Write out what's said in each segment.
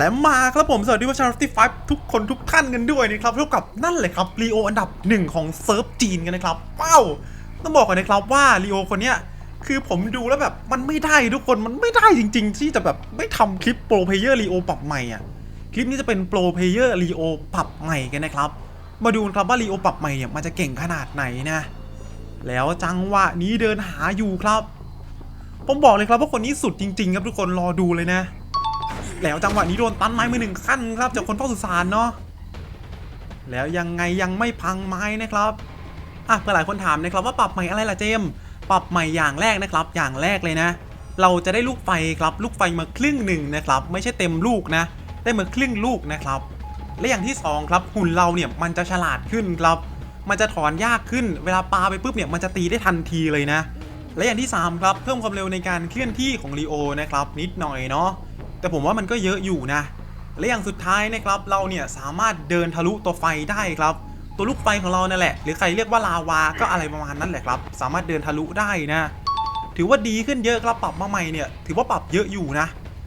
และมาครับผม สวัสดีว่าชาวที่5ทุกคนทุกท่านกันด้วยนะครับเท่ากับนั่นเลยครับลีโออันดับหนึ่งของเซิร์ฟจีนกันนะครับเป้าต้องบอกก่อนนะครับว่าลีโอคนเนี้ยคือผมดูแล้วแบบมันไม่ได้ทุกคนมันไม่ได้จริง ๆ ที่จะแบบไม่ทำคลิปโปรเพเยอร์ลีโอปรับใหม่อะคลิปนี้จะเป็นโปรเพเยอร์ลีโอปรับใหม่กันนะครับ มาดูครับว่าลีโอปรับใหม่เนี่ยมันจะเก่งขนาดไหนนะแล้วจังหวะนี้เดินหาอยู่ครับ ผมบอกเลยครับว่าคนนี้สุดจริง ๆ ครับทุกคนรอดูเลยนะ แล้วจังหวะนี้โดนตันไม้มือหนึ่งขั้นครับจากคนเฝ้าสุสานเนาะแล้วยังไงยังไม่พังไม้นะครับอะเพื่อหลายคนถามนะครับว่าปรับใหม่อะไรล่ะเจม ปรับใหม่อย่างแรกนะครับ อย่างแรกเลยนะ เราจะได้ลูกไฟครับลูกไฟมาครึ่งหนึ่งนะครับ ไม่ใช่เต็มลูกนะ ได้มาครึ่งลูกนะครับ และอย่างที่สองครับหุ่นเราเนี่ยมันจะฉลาดขึ้นครับ มันจะถอนยากขึ้นเวลาปาไปปุ๊บเนี่ยมันจะตีได้ทันทีเลยนะ และอย่างที่สามครับเพิ่มความเร็วในการเคลื่อนที่ของลีโอนะครับนิดหน่อยเนาะ แต่ผมว่ามันก็เยอะอยู่นะ และอย่างสุดท้ายนะครับ เราเนี่ยสามารถเดินทะลุตัวไฟได้ครับ ตัวลูกไฟของเรานั่นแหละ หรือใครเรียกว่าลาวา ก็อะไรประมาณนั้นแหละครับ สามารถเดินทะลุได้นะ ถือว่าดีขึ้นเยอะครับ ปรับมาใหม่เนี่ย ถือว่าปรับเยอะอยู่นะ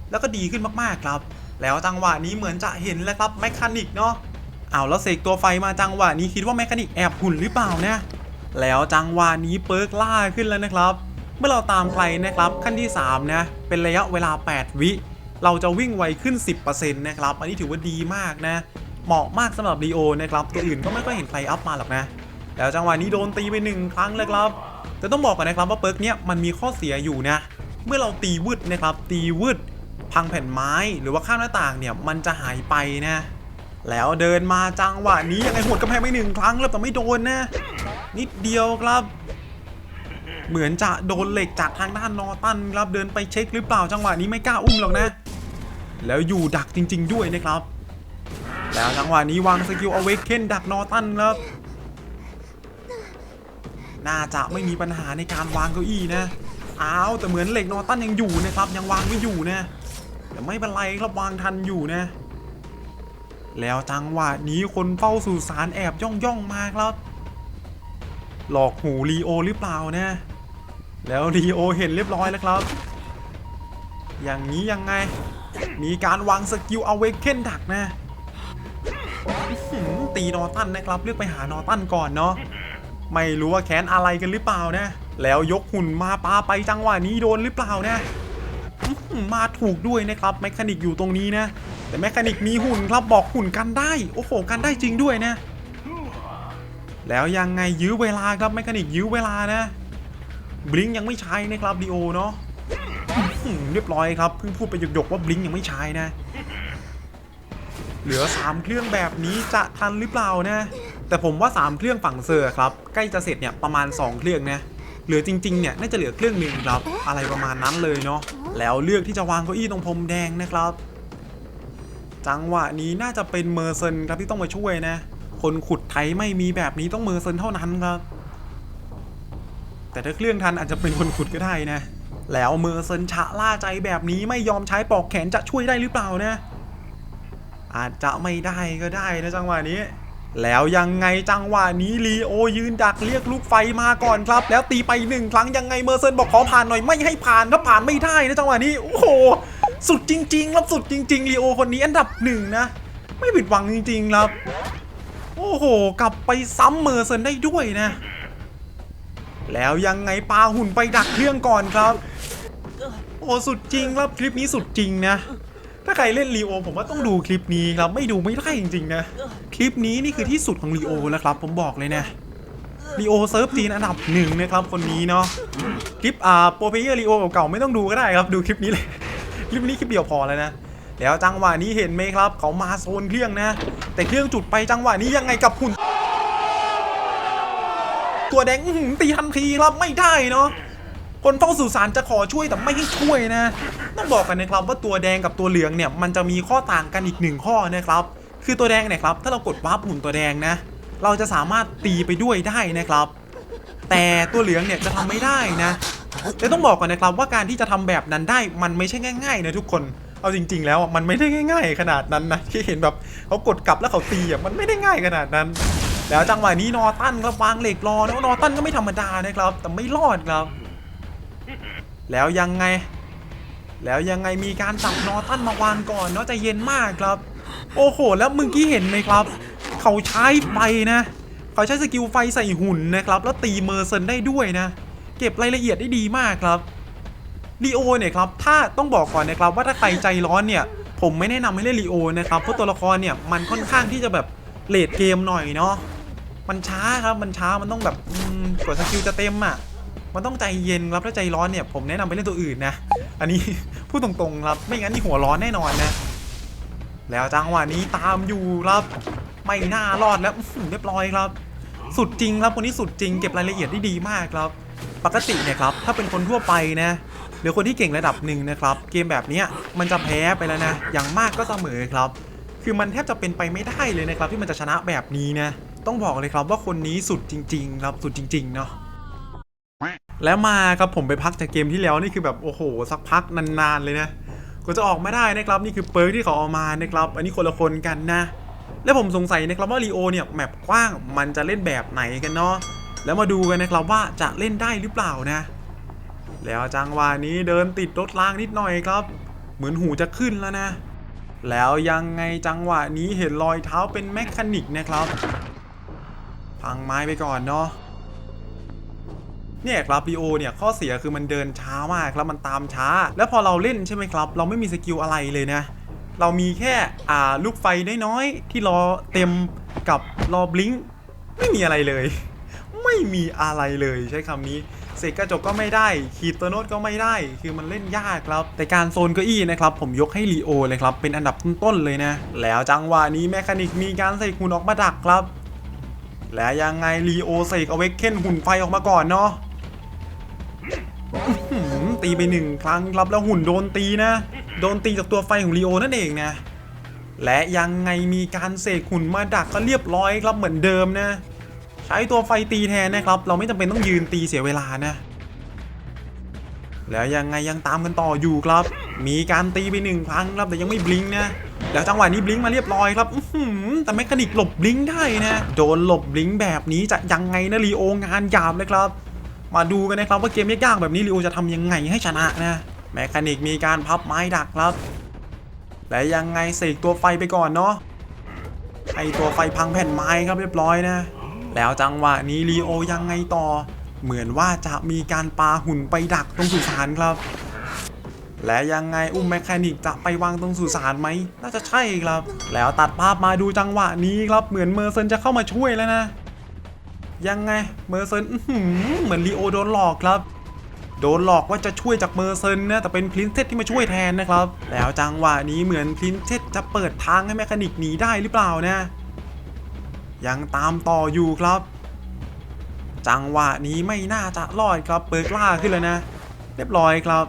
แล้วก็ดีขึ้นมากๆครับ แล้วจังหวะนี้เหมือนจะเห็นแล้วครับแมคานิกเนาะเอาแล้วเสกตัวไฟมาจังหวะนี้คิดว่าแมคานิกแอบหุ่นหรือเปล่านะแล้วจังหวะนี้เปิร์กล่าขึ้นแล้วนะครับ เมื่อเราตามใครนะครับขั้นที่ 3 นะ เป็นระยะเวลา 8 วิ เราจะวิ่งไวขึ้น 10%นะครับ อันนี้ถือว่าดีมากนะ เหมาะมากสำหรับลีโอนะครับ ตัวอื่นก็ไม่ค่อยเห็นใครอัพมาหรอกนะ แล้วจังหวะนี้โดนตีไปหนึ่งครั้งเลยครับ แต่ต้องบอกก่อนนะครับว่าเปิร์กเนี้ยมันมีข้อเสียอยู่นะ เมื่อเราตีวืดนะครับ ตีวืดพังแผ่นไม้หรือว่าข้ามหน้าต่างเนี่ยมันจะหายไปนะ แล้วเดินมาจังหวะนี้ยังไงหดกำแพงไปหนึ่งครั้งแล้วแต่ไม่โดนนะ นิดเดียวครับเหมือนจะโดนเหล็กจากทางด้านนอตันครับเดินไปเช็คหรือเปล่าจังหวะนี้ไม่กล้าอุ้มหรอกนะ แล้วอยู่ดักจริง ๆ ด้วยนะครับ แล้วจังหวะนี้วางสกิลเอาเวกเคนดักนอตันครับน่าจะไม่มีปัญหาในการวางเก้าอี้นะอ้าวแต่เหมือนเหล็กนอตันยังอยู่นะครับ ยังวางไม่อยู่นะแต่ไม่เป็นไรครับวางทันอยู่นะ แล้วจังหวะนี้คนเฝ้าสู่สารแอบย่องย่องมาครับ หลอกหูลีโอหรือเปล่านะแล้วลีโอเห็นเรียบร้อยแล้วครับ อย่างนี้ยังไง มีการวางสกิลเอาเวกเคนดักนะตีนอตันนะครับเลือกไปหานอตันก่อนเนาะไม่รู้ว่าแค้นอะไรกันหรือเปล่านะ แล้วยกหุ่นมาปาไปจังหวะนี้โดนหรือเปล่านะมาถูกด้วยนะครับแมคานิกอยู่ตรงนี้นะ แต่แมคานิกมีหุ่นครับบอกหุ่นกันได้ โอ้โหกันได้จริงด้วยนะ แล้วยังไงยื้อเวลาครับแมคานิกยื้อเวลานะ บลิงยังไม่ใช้นะครับดีโอเนาะ เรียบร้อยครับเพิ่งพูดไปหยกๆว่าบลิงยังไม่ใช้นะ เหลือ 3 เครื่องแบบนี้จะทันหรือเปล่านะ แต่ผมว่า 3 เครื่องฝั่งเซอร์ครับ ใกล้จะเสร็จเนี่ยประมาณ 2 เครื่องนะเหลือจริงๆเนี่ยน่าจะเหลือเครื่องหนึ่งครับ อะไรประมาณนั้นเลยเนาะแล้วเลือกที่จะวางเก้าอี้ตรงพรมแดงนะครับ จังหวะนี้น่าจะเป็นเมอร์เซนครับที่ต้องมาช่วยนะ คนขุดไทยไม่มีแบบนี้ต้องเมอร์เซนเท่านั้นครับ แต่ถ้าเครื่องทันอาจจะเป็นคนขุดก็ได้นะ แล้วเมอร์เซนชะล่าใจแบบนี้ไม่ยอมใช้ปอกแขนจะช่วยได้หรือเปล่านะ อาจจะไม่ได้ก็ได้นะจังหวะนี้ แล้วยังไงจังหวะนี้ลีโอยืนดักเรียกลูกไฟมาก่อนครับ แล้วตีไปหนึ่งครั้งยังไงเมอร์เซนบอกขอผ่านหน่อยไม่ให้ผ่านครับผ่านไม่ได้นะจังหวะนี้โอ้โหสุดจริงๆครับสุดจริงๆลีโอคนนี้อันดับหนึ่งนะไม่ผิดหวังจริงๆครับโอ้โห กลับไปซ้ำเมอร์เซนได้ด้วยนะ แล้วยังไงปลาหุ่นไปดักเครื่องก่อนครับ โอ้สุดจริงครับคลิปนี้สุดจริงนะ ถ้าใครเล่นลีโอผมว่าต้องดูคลิปนี้ครับ ไม่ดูไม่ได้จริงๆนะ คลิปนี้นี่คือที่สุดของลีโอแล้วครับ ผมบอกเลยนะลีโอเซิร์ฟจีนอันดับหนึ่งนะครับคนนี้เนาะคลิปอ่าโปรเพเยอร์ลีโอเก่าๆไม่ต้องดูก็ได้ครับ ดูคลิปนี้เลยคลิปนี้คลิปเดียวพอแล้วนะแล้วจังหวะนี้เห็นไหมครับ เขามาโซนเครื่องนะ แต่เครื่องจุดไปจังหวะนี้ยังไงกับหุ่น ตัวแดงตีทันทีครับไม่ได้เนาะคนเฝ้าสื่อสารจะขอช่วยแต่ไม่ให้ช่วยนะ ต้องบอกกันนะครับว่าตัวแดงกับตัวเหลืองเนี่ยมันจะมีข้อต่างกันอีกหนึ่งข้อนะครับ คือตัวแดงเนี่ยครับถ้าเรากดวาร์ปหุ่นตัวแดงนะ เราจะสามารถตีไปด้วยได้นะครับ แต่ตัวเหลืองเนี่ยจะทำไม่ได้นะแต่ต้องบอกก่อนนะครับว่าการที่จะทำแบบนั้นได้มันไม่ใช่ง่ายๆนะทุกคนเอาจริง ๆ แล้วมันไม่ได้ง่าย ๆ ขนาดนั้นนะที่เห็นแบบเขากดกลับแล้วเขาตีอะมันไม่ได้ง่ายขนาดนั้น แล้วจังหวะนี้นอร์ตันครับวางเหล็กรอแล้วนอร์ตันก็ไม่ธรรมดานะครับ แต่ไม่รอดครับ แล้วยังไง แล้วยังไงมีการจับนอตันมาวางก่อนเนาะใจเย็นมากครับ โอ้โห แล้วเมึงกี้เห็นไหมครับ เขาใช้ไฟนะ เขาใช้สกิลไฟใส่หุ่นนะครับ แล้วตีเมอร์เซนได้ด้วยนะ เก็บรายละเอียดได้ดีมากครับลีโอเนี่ยครับ ถ้าต้องบอกก่อนนะครับว่าถ้าใครใจร้อนเนี่ยผมไม่แนะนำให้เล่นลีโอนะครับเพราะตัวละครเนี่ยมันค่อนข้างที่จะแบบเลดเกมหน่อยเนาะ มันช้าครับมันช้ามันต้องแบบกว่าสกิลจะเต็มอะมันต้องใจเย็นครับถ้าใจร้อนเนี่ยผมแนะนำไปเล่นตัวอื่นนะ อันนี้ พูดตรงๆครับไม่งั้นนี่หัวร้อนแน่นอนนะ แล้วจังหวะนี้ตามอยู่ครับไม่น่ารอดแล้วเรียบร้อยครับ สุดจริงครับคนนี้สุดจริงเก็บรายละเอียดได้ดีมากครับ ปกติเนี่ยครับถ้าเป็นคนทั่วไปนะหรือคนที่เก่งระดับหนึ่งนะครับ เกมแบบนี้มันจะแพ้ไปแล้วนะ อย่างมากก็เสมอครับ คือมันแทบจะเป็นไปไม่ได้เลยนะครับ ที่มันจะชนะแบบนี้นะ ต้องบอกเลยครับว่าคนนี้สุดจริง ๆ ครับสุดจริง ๆ เนาะแล้วมาครับผมไปพักจากเกมที่แล้วนี่คือแบบโอ้โห สักพักนานๆเลยนะก็จะออกไมาได้นะครับนี่คือเปิร์กที่เขาเอามานะครับ อันนี้คนละคนกันนะ แล้วผมสงสัยนะครับว่าลีโอเนี่ยแมปกว้างมันจะเล่นแบบไหนกันเนาะแล้วมาดูกันนะครับว่าจะเล่นได้หรือเปล่านะ แล้วจังหวะนี้เดินติดรถล้างนิดหน่อยครับ เหมือนหูจะขึ้นแล้วนะ แล้วยังไงจังหวะนี้เห็นรอยเท้าเป็นแมคคานิกนะครับ พังไม้ไปก่อนเนาะเนี่ยครับลีโอเนี่ยข้อเสียคือมันเดินช้ามากแล้วมันตามช้า แล้วพอเราเล่นใช่ไหมครับ เราไม่มีสกิลอะไรเลยนะ เรามีแค่อ่าลูกไฟน้อยๆที่รอเต็มกับรอบลิงก์ไม่มีอะไรเลย ไม่มีอะไรเลยใช้คำนี้เสกกระจกก็ไม่ได้ขีดตัวโน้ตก็ไม่ได้ คือมันเล่นยากครับ แต่การโซนเก้าอี้นะครับ ผมยกให้ลีโอเลยครับ เป็นอันดับต้นๆเลยนะ แล้วจังหวะนี้แมคานิกมีการใส่หุ่นออกมาดักครับ และยังไงลีโอเสกเอาเวกเคนหุ่นไฟออกมาก่อนเนาะตีไปหนึ่งครั้งรับแล้วหุ่นโดนตีนะ โดนตีจากตัวไฟของลีโอนั่นเองนะ และยังไงมีการเสกหุ่นมาดักก็เรียบร้อยครับเหมือนเดิมนะ ใช้ตัวไฟตีแทนนะครับ เราไม่จำเป็นต้องยืนตีเสียเวลานะ แล้วยังไงยังตามกันต่ออยู่ครับ มีการตีไปหนึ่งครั้งครับแต่ยังไม่บลิงนะแล้วจังหวะนี้บลิงมาเรียบร้อยครับแต่แมคานิกหลบบลิงได้นะโดนหลบบลิงแบบนี้จะยังไงนะลีโองานหยาบเลยครับ มาดูกันนะครับว่าเกมยากๆแบบนี้ลีโอจะทำยังไงให้ชนะนะแมคานิกมีการพับไม้ดักครับและยังไงเสกตัวไฟไปก่อนเนาะให้ตัวไฟพังแผ่นไม้ครับเรียบร้อยนะ แล้วจังหวะนี้ลีโอยังไงต่อ เหมือนว่าจะมีการปาหุ่นไปดักตรงสุสานครับ และยังไงอุ้มแมคานิกจะไปวางตรงสุสานไหม น่าจะใช่ครับ แล้วตัดภาพมาดูจังหวะนี้ครับเหมือนเมอร์เซนจะเข้ามาช่วยแล้วนะ ยังไงเมอร์เซนเหมือนลีโอโดนหลอกครับ โดนหลอกว่าจะช่วยจากเมอร์เซนนะแต่เป็นพรินเซสที่มาช่วยแทนนะครับ แล้วจังหวะนี้เหมือนพรินเซสจะเปิดทางให้แมคานิกหนีได้หรือเปล่านะยังตามต่ออยู่ครับ จังหวะนี้ไม่น่าจะรอดครับเปิดกล้าขึ้นแล้วนะ เรียบร้อยครับ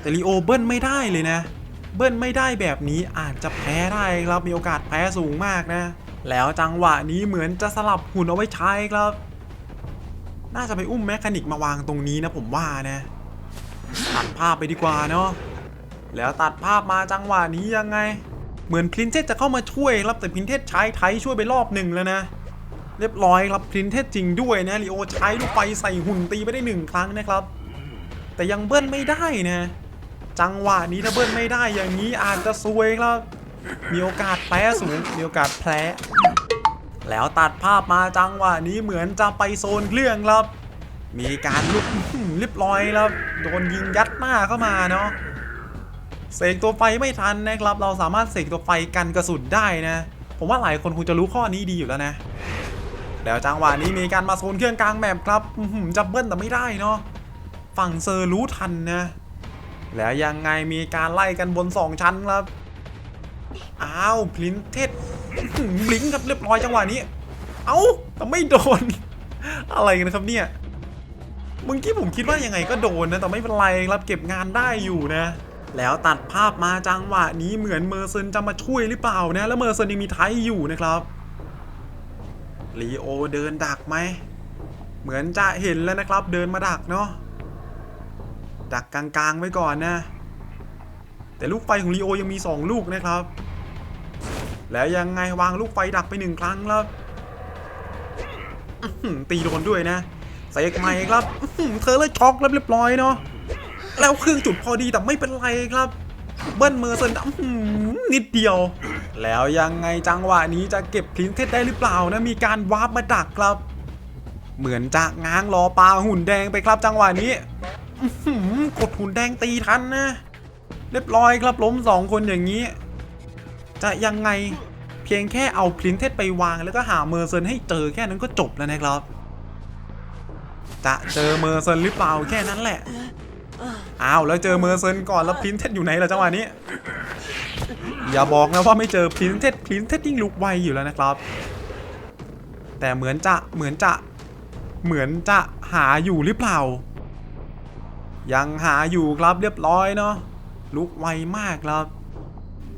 แต่ลีโอเบิ้ลไม่ได้เลยนะ เบิ้ลไม่ได้แบบนี้อาจจะแพ้ได้ครับมีโอกาสแพ้สูงมากนะ แล้วจังหวะนี้เหมือนจะสลับหุ่นเอาไว้ใช้ครับ น่าจะไปอุ้มแมคานิกมาวางตรงนี้นะผมว่านะตัดภาพไปดีกว่าเนาะแล้วตัดภาพมาจังหวะนี้ยังไง เหมือนพรินเทสจะเข้ามาช่วยครับแต่พรินเทสใช้ไทยช่วยไปรอบหนึ่งแล้วนะเรียบร้อยครับพรินเทสจริงด้วยนะลีโอใช้ลูกไฟใส่หุ่นตีไปได้หนึ่งครั้งนะครับ แต่ยังเบิ้ลไม่ได้นะ จังหวะนี้ถ้าเบิ้ลไม่ได้อย่างนี้อาจจะซวยครับมีโอกาสแพ้สูง มีโอกาสแพ้ แล้วตัดภาพมาจังหวะนี้เหมือนจะไปโซนเครื่องครับ มีการลุกเรียบร้อยครับโดนยิงยัดหน้าเข้ามาเนาะเสกตัวไฟไม่ทันนะครับ เราสามารถเสกตัวไฟกันกระสุนได้นะ ผมว่าหลายคนคงจะรู้ข้อนี้ดีอยู่แล้วนะแล้วจังหวะนี้มีการมาโซนเครื่องกลางแมปครับจะเบิ้ลแต่ไม่ได้เนาะฝั่งเซอร์รู้ทันนะ แล้วยังไงมีการไล่กันบนสองชั้นครับ อ้าวพลินเทสบลิงครับเรียบร้อยจังหวะนี้ เอ้าแต่ไม่โดน อะไรกันครับเนี่ยเมื่อกี้ผมคิดว่ายังไงก็โดนนะแต่ไม่เป็นไรครับเก็บงานได้อยู่นะ แล้วตัดภาพมาจังหวะนี้เหมือนเมอร์เซนจะมาช่วยหรือเปล่านะ แล้วเมอร์เซนยังมีไทยอยู่นะครับลีโอเดินดักไหมเหมือนจะเห็นแล้วนะครับ เดินมาดักเนาะ ดักกลางๆไว้ก่อนนะ แต่ลูกไฟของลีโอยังมี 2 ลูกนะครับ แล้วยังไงวางลูกไฟดักไปหนึ่งครั้งแล้วตีโดนด้วยนะเสกใหม่ครับเธอเลยช็อกแล้วเรียบร้อยเนาะแล้วเครื่องจุดพอดีแต่ไม่เป็นไรครับ เบิ้ลเมอร์เซนนิดเดียว แล้วยังไงจังหวะนี้จะเก็บพลินเทสได้หรือเปล่านะมีการวาร์ปมาดักครับ เหมือนจะง้างรอปลาหุ่นแดงไปครับจังหวะนี้ กดหุ่นแดงตีทันนะ เรียบร้อยครับล้มสองคนอย่างนี้ จะยังไงเพียงแค่เอาพลินเทสไปวางแล้วก็หาเมอร์เซนให้เจอแค่นั้นก็จบแล้วนะครับ จะเจอเมอร์เซนหรือเปล่าแค่นั้นแหละ อ้าวแล้วเจอเมอร์เซนก่อนแล้วพลินเทสอยู่ไหนล่ะจังหวะนี้ อย่าบอกนะว่าไม่เจอพลินเทสพลินเทสยิ่งลุกไวอยู่แล้วนะครับ แต่เหมือนจะเหมือนจะเหมือนจะหาอยู่หรือเปล่า ยังหาอยู่ครับเรียบร้อยเนาะลุกไวมากครับ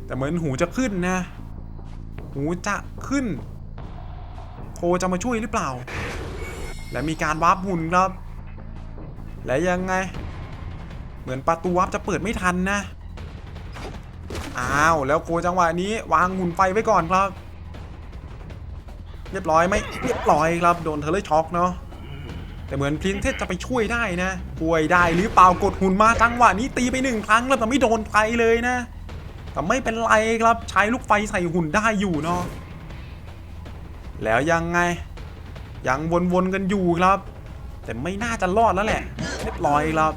แต่เหมือนหูจะขึ้นนะ หูจะขึ้นโคจะมาช่วยหรือเปล่า และมีการวาร์ปหุ่นครับ และยังไง เหมือนประตูวาร์ปจะเปิดไม่ทันนะอ้าวแล้วโคจังหวะนี้วางหุ่นไฟไว้ก่อนครับ เรียบร้อยไหมเรียบร้อยครับโดนเทเลช็อกเนาะ แต่เหมือนพรินเทสจะไปช่วยได้นะช่วยได้หรือเปล่ากดหุ่นมาจังหวะนี้ตีไปหนึ่งครั้งแล้วแต่ไม่โดนไฟเลยนะ แต่ไม่เป็นไรครับใช้ลูกไฟใส่หุ่นได้อยู่เนาะแล้วยังไง ยังวนๆกันอยู่ครับ แต่ไม่น่าจะรอดแล้วแหละเรียบร้อยครับ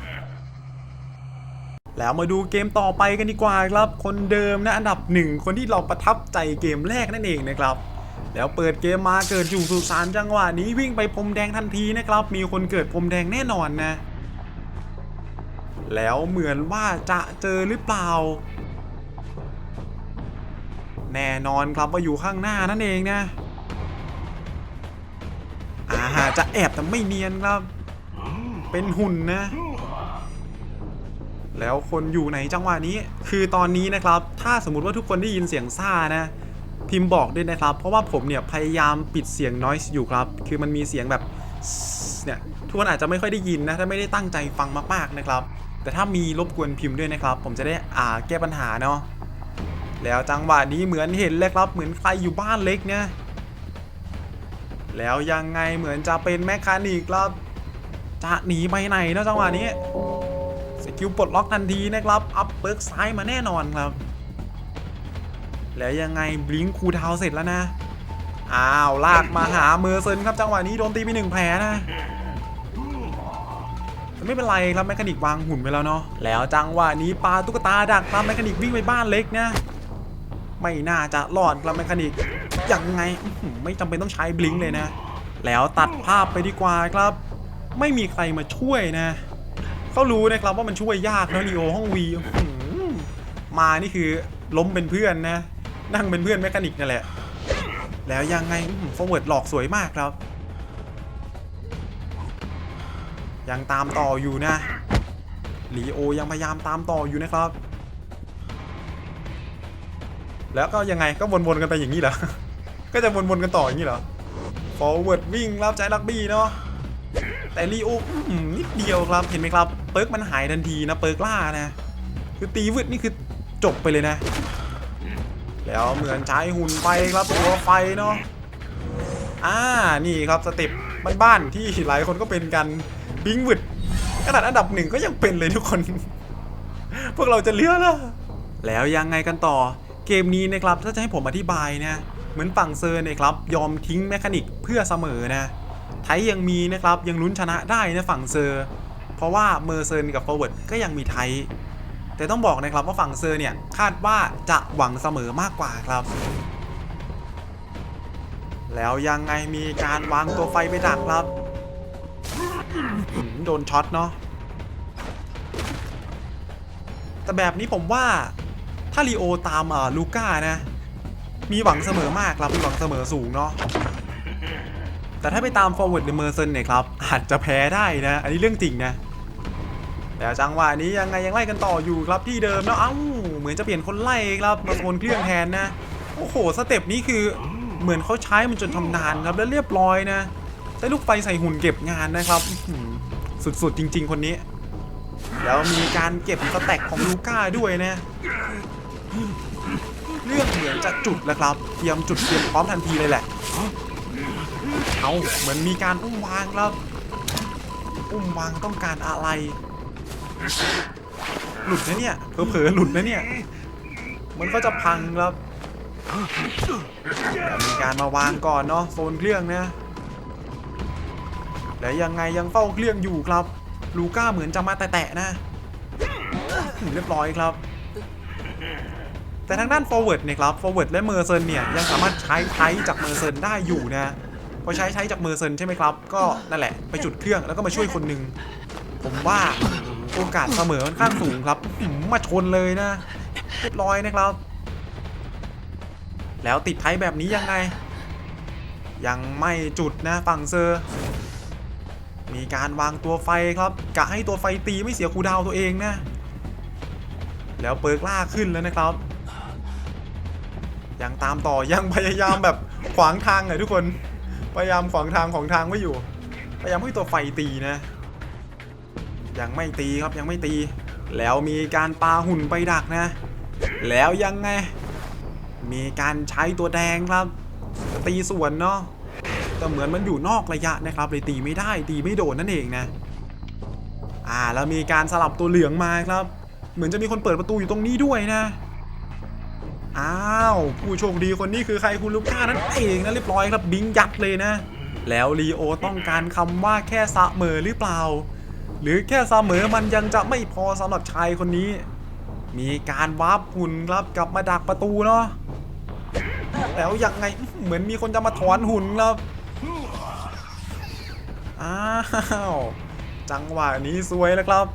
แล้วมาดูเกมต่อไปกันดีกว่าครับ คนเดิมนะอันดับหนึ่งคนที่เราประทับใจเกมแรกนั่นเองนะครับ แล้วเปิดเกมมาเกิดอยู่สุสานจังหวะนี้วิ่งไปพรมแดงทันทีนะครับ มีคนเกิดพรมแดงแน่นอนนะ แล้วเหมือนว่าจะเจอหรือเปล่า แน่นอนครับว่าอยู่ข้างหน้านั่นเองนะอาจะแอบแต่ไม่เนียนครับ เป็นหุ่นนะ แล้วคนอยู่ไหนจังหวะนี้ คือตอนนี้นะครับ ถ้าสมมติว่าทุกคนได้ยินเสียงซ่านะ พิมพ์บอกด้วยนะครับ เพราะว่าผมเนี่ยพยายามปิดเสียง noise อยู่ครับ คือมันมีเสียงแบบเนี่ยทุกคนอาจจะไม่ค่อยได้ยินนะ ถ้าไม่ได้ตั้งใจฟังมากๆนะครับ แต่ถ้ามีรบกวนพิมพ์ด้วยนะครับ ผมจะได้อ่าแก้ปัญหาเนาะแล้วจังหวะนี้เหมือนเห็นเลยครับ เหมือนใครอยู่บ้านเล็กเนี่ยแล้วยังไงเหมือนจะเป็นแมคคานิกครับจะหนีไปไหนนะจังหวะนี้สกิลปลดล็อกทันทีนะครับ อัพเปิร์กซ้ายมาแน่นอนครับ แล้วยังไงบลิงคูดาวเสร็จแล้วนะ อ้าว ลากมาหาเมอร์เซนครับจังหวะนี้โดนตีไปหนึ่งแผลนะไม่เป็นไรครับแมคานิกวางหุ่นไปแล้วเนาะแล้วจังหวะนี้ปลาตุ๊กตาดักครับแมคานิกวิ่งไปบ้านเล็กนะไม่น่าจะรอดครับแมคานิกยังไงไม่จำเป็นต้องใช้บลิงเลยนะ แล้วตัดภาพไปดีกว่าครับ ไม่มีใครมาช่วยนะเขารู้นะครับว่ามันช่วยยากนะลีโอห้องวีมานี่คือล้มเป็นเพื่อนนะ นั่งเป็นเพื่อนแมคานิกนั่นแหละ แล้วยังไงฟอร์เวิร์ดหลอกสวยมากครับ ยังตามต่ออยู่นะลีโอยังพยายามตามต่ออยู่นะครับ แล้วก็ยังไงก็วนๆกันไปอย่างนี้เหรอ ก็จะวนๆกันต่ออย่างนี้เหรอฟอร์เวิร์ดวิ่งรับใจลักบี้เนาะแต่ลีโอนิดเดียวครับเห็นไหมครับ เปิร์กมันหายทันทีนะเปิร์กล่านะ คือตีวืดนี่คือจบไปเลยนะ แล้วเหมือนใช้หุ่นไฟครับตัวไฟเนาะอ่านี่ครับสเต็ปบ้านๆที่หลายคนก็เป็นกันบิงวืดขนาดอันดับหนึ่งก็ยังเป็นเลยทุกคน พวกเราจะเลือกแล้วแล้วยังไงกันต่อ เกมนี้นะครับถ้าจะให้ผมอธิบายนะเหมือนฝั่งเซอร์เนี่ยครับยอมทิ้งแมคานิกเพื่อเสมอนะไทยยังมีนะครับยังลุ้นชนะได้นะฝั่งเซอร์ เพราะว่าเมอร์เซนกับฟอร์เวิร์ดก็ยังมีไทย แต่ต้องบอกนะครับว่าฝั่งเซอร์เนี่ยคาดว่าจะหวังเสมอมากกว่าครับ แล้วยังไงมีการวางตัวไฟไปดักครับโดนช็อตเนาะแต่แบบนี้ผมว่าถ้าลีโอตามอ่อลูก้านะ มีหวังเสมอมากครับมีหวังเสมอสูงเนาะแต่ถ้าไปตาม forward หรือเมอร์เซนเนี่ยครับอาจจะแพ้ได้นะ อันนี้เรื่องจริงนะ แต่จังหวะนี้ยังไงยังไล่กันต่ออยู่ครับที่เดิมแล้วเอ้าเหมือนจะเปลี่ยนคนไล่ครับมาโซนเครื่องแทนนะโอ้โหสเต็ปนี้คือเหมือนเขาใช้มันจนทำนานครับแล้วเรียบร้อยนะใช้ลูกไฟใส่หุ่นเก็บงานนะครับสุดๆจริง ๆ คนนี้แล้วมีการเก็บสแต็กของลูก้าด้วยนะเรื่องเหมือนจะจุดแล้วครับเตรียมจุดเตรียมพร้อมทันทีเลยแหละเอาเหมือนมีการอุ้มวางแล้วอุ้มวางต้องการอะไร หลุดนะเนี่ยเผลอๆหลุดนะเนี่ย มันก็จะพังครับมีการมาวางก่อนเนาะโซนเครื่องนะแล้วยังไงยังเฝ้าเครื่องอยู่ครับ ลูก้าเหมือนจะมาแตะๆนะเรียบร้อยครับ แต่ทางด้าน forward เนี่ยครับ forward และเมอร์เซนเนี่ยยังสามารถใช้ใช้จากเมอร์เซนได้อยู่นะพอใช้ใช้จากเมอร์เซนใช่ไหมครับ ก็นั่นแหละไปจุดเครื่องแล้วก็มาช่วยคนหนึ่งผมว่า โอกาสเสมอค่อนข้างสูงครับมาชนเลยนะเรียบร้อยนะครับ แล้วติดไทยแบบนี้ยังไง ยังไม่จุดนะฝั่งเซอร์ มีการวางตัวไฟครับกะให้ตัวไฟตีไม่เสียคูดาวตัวเองนะ แล้วเปิร์กล่าขึ้นแล้วนะครับ ยังตามต่อยังพยายามแบบขวางทางหน่อยทุกคน พยายามขวางทางของทางไว้อยู่ พยายามให้ตัวไฟตีนะ ยังไม่ตีครับยังไม่ตี แล้วมีการปาหุ่นไปดักนะ แล้วยังไง มีการใช้ตัวแดงครับ ตีสวนเนาะแต่เหมือนมันอยู่นอกระยะนะครับเลยตีไม่ได้ตีไม่โดนนั่นเองนะอ่าแล้วมีการสลับตัวเหลืองมาครับ เหมือนจะมีคนเปิดประตูอยู่ตรงนี้ด้วยนะอ้าวผู้โชคดีคนนี้คือใครคุณลูก้านั่นเองนะเรียบร้อยครับบิงยัดเลยนะ แล้วลีโอต้องการคำว่าแค่เสมอหรือเปล่า หรือแค่เสมอมันยังจะไม่พอสำหรับชายคนนี้ มีการวาร์ปหุ่นครับกลับมาดักประตูเนาะแล้วยังไงเหมือนมีคนจะมาถอนหุ่นครับอ้าวจังหวะนี้สวยแล้วครับ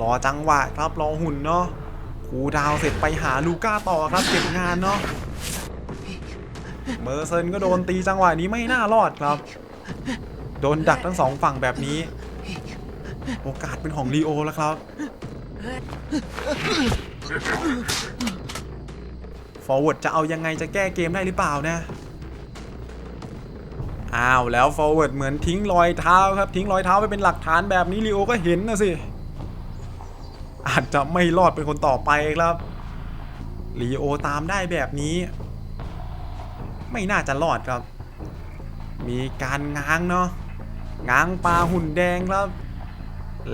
รอจังหวะครับรอหุ่นเนาะครูดาวเสร็จไปหาลูก้าต่อครับเก็บงานเนาะเมอร์เซนก็โดนตีจังหวะนี้ไม่น่ารอดครับ โดนดักทั้งสองฝั่งแบบนี้ โอกาสเป็นของลีโอแล้วครับ ฟอร์เวิร์ดจะเอายังไงจะแก้เกมได้หรือเปล่านะอ้าวแล้วฟอร์เวิร์ดเหมือนทิ้งรอยเท้าครับ ทิ้งรอยเท้าไปเป็นหลักฐานแบบนี้ลีโอก็เห็นนะสิ อาจจะไม่รอดเป็นคนต่อไปครับลีโอตามได้แบบนี้ ไม่น่าจะรอดครับ มีการง้างเนาะง้างปลาหุ่นแดงครับ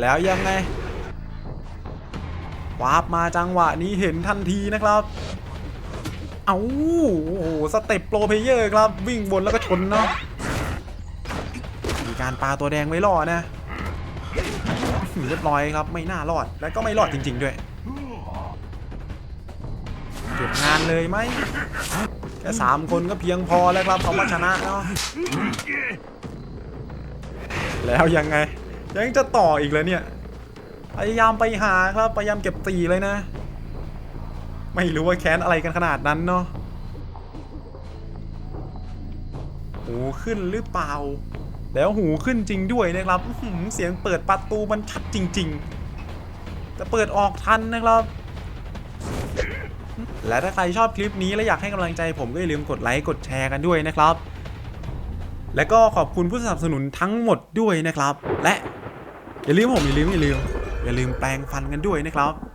แล้วยังไงวาร์ปมาจังหวะนี้เห็นทันทีนะครับ เอาโอ้โหสเต็ปโปรเพเยอร์ครับ วิ่งบนแล้วก็ชนเนาะมีการปลาตัวแดงไว้รอนะเรียบร้อยครับไม่น่ารอดและก็ไม่รอดจริง ๆ ด้วย เก็บงานเลยไหม แค่สามคนก็เพียงพอแล้วครับคำว่าชนะเนาะแล้วยังไง ยังจะต่ออีกเลยเนี่ยพยายามไปหาครับพยายามเก็บตีเลยนะ ไม่รู้ว่าแค้นอะไรกันขนาดนั้นเนาะหูขึ้นหรือเปล่า แล้วหูขึ้นจริงด้วยนะครับเสียงเปิดประตูมันชัดจริง ๆ แต่เปิดออกทันนะครับ และถ้าใครชอบคลิปนี้และอยากให้กำลังใจผมก็อย่าลืมกดไลค์กดแชร์กันด้วยนะครับ และก็ขอบคุณผู้สนับสนุนทั้งหมดด้วยนะครับ และอย่าลืมผมอย่าลืมอย่าลืมอย่าลืมแปลงฟันกันด้วยนะครับ